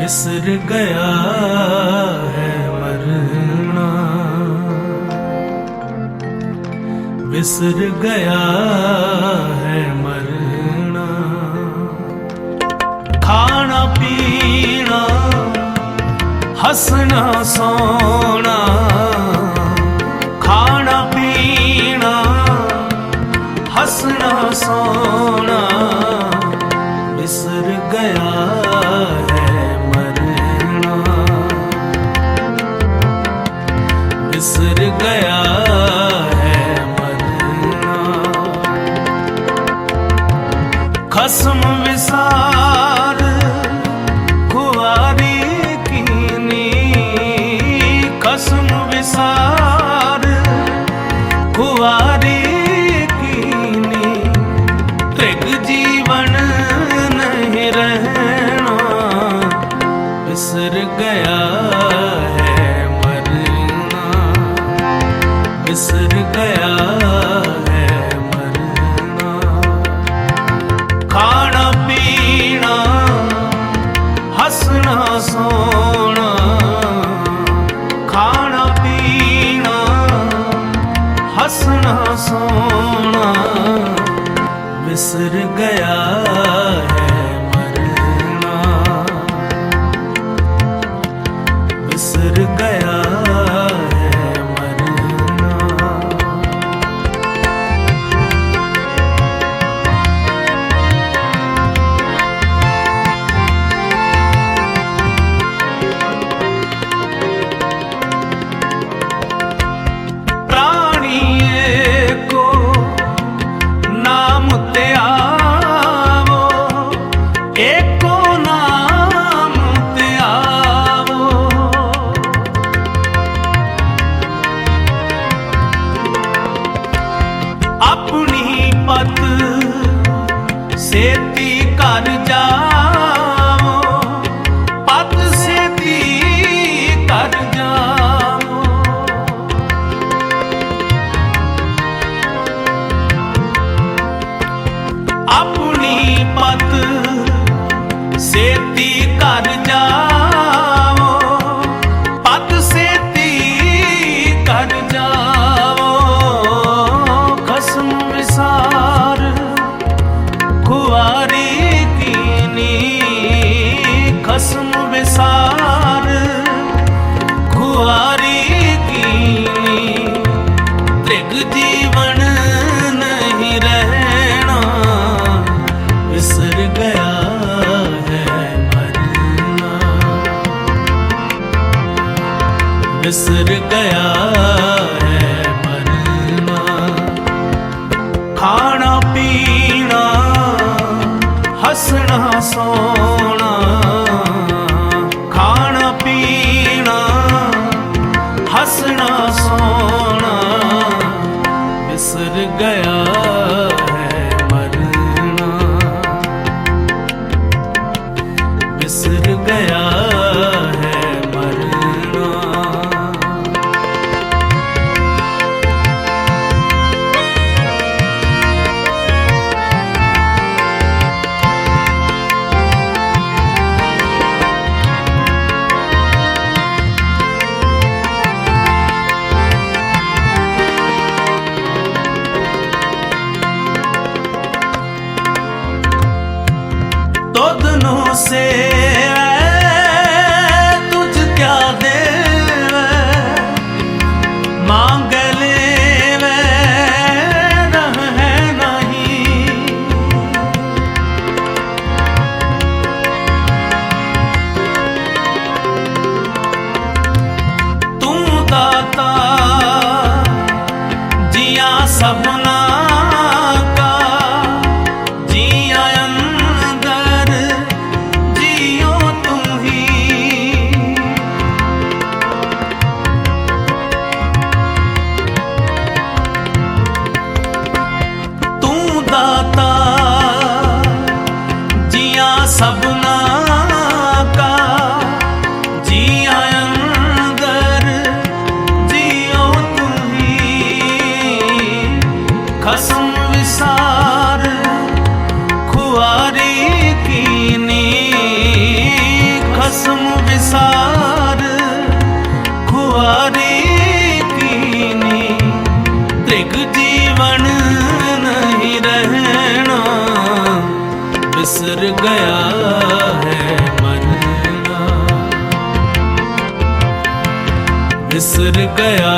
ਬਿਸਰ ਗਿਆ ਹੈ ਮਰਨਾ। ਬਿਸਰ ਗਿਆ ਹੈ ਮਰਨਾ। ਖਾਣਾ ਪੀਣਾ ਹੱਸਣਾ ਸੌਂ ਖਸਮ ਵਿਸਾ ਸੋਣਾ ਵਿਸਰ ਗਿਆ। ਮਤ ਸੇਤੀ गुजर गया है मरना खाना पीना हंसना सोना बिसर गया है मनना बिसर गया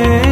ਹੋ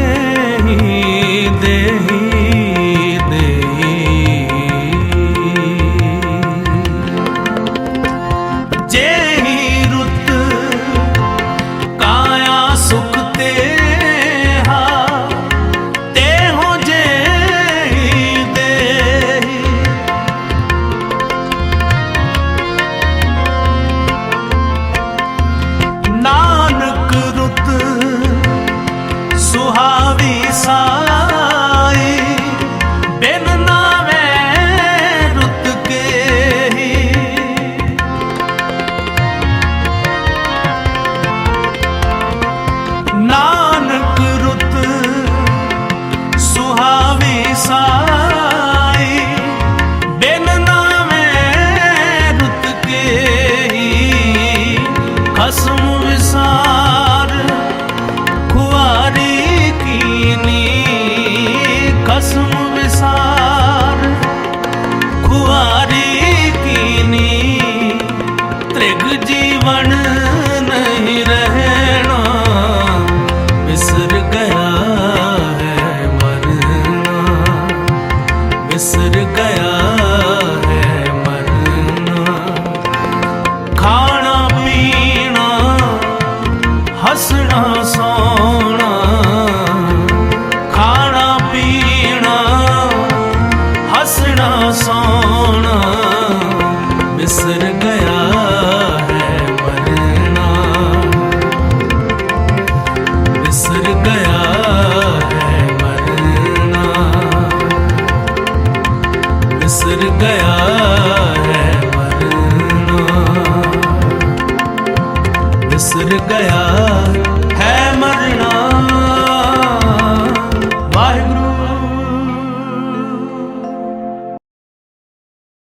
ராவணன்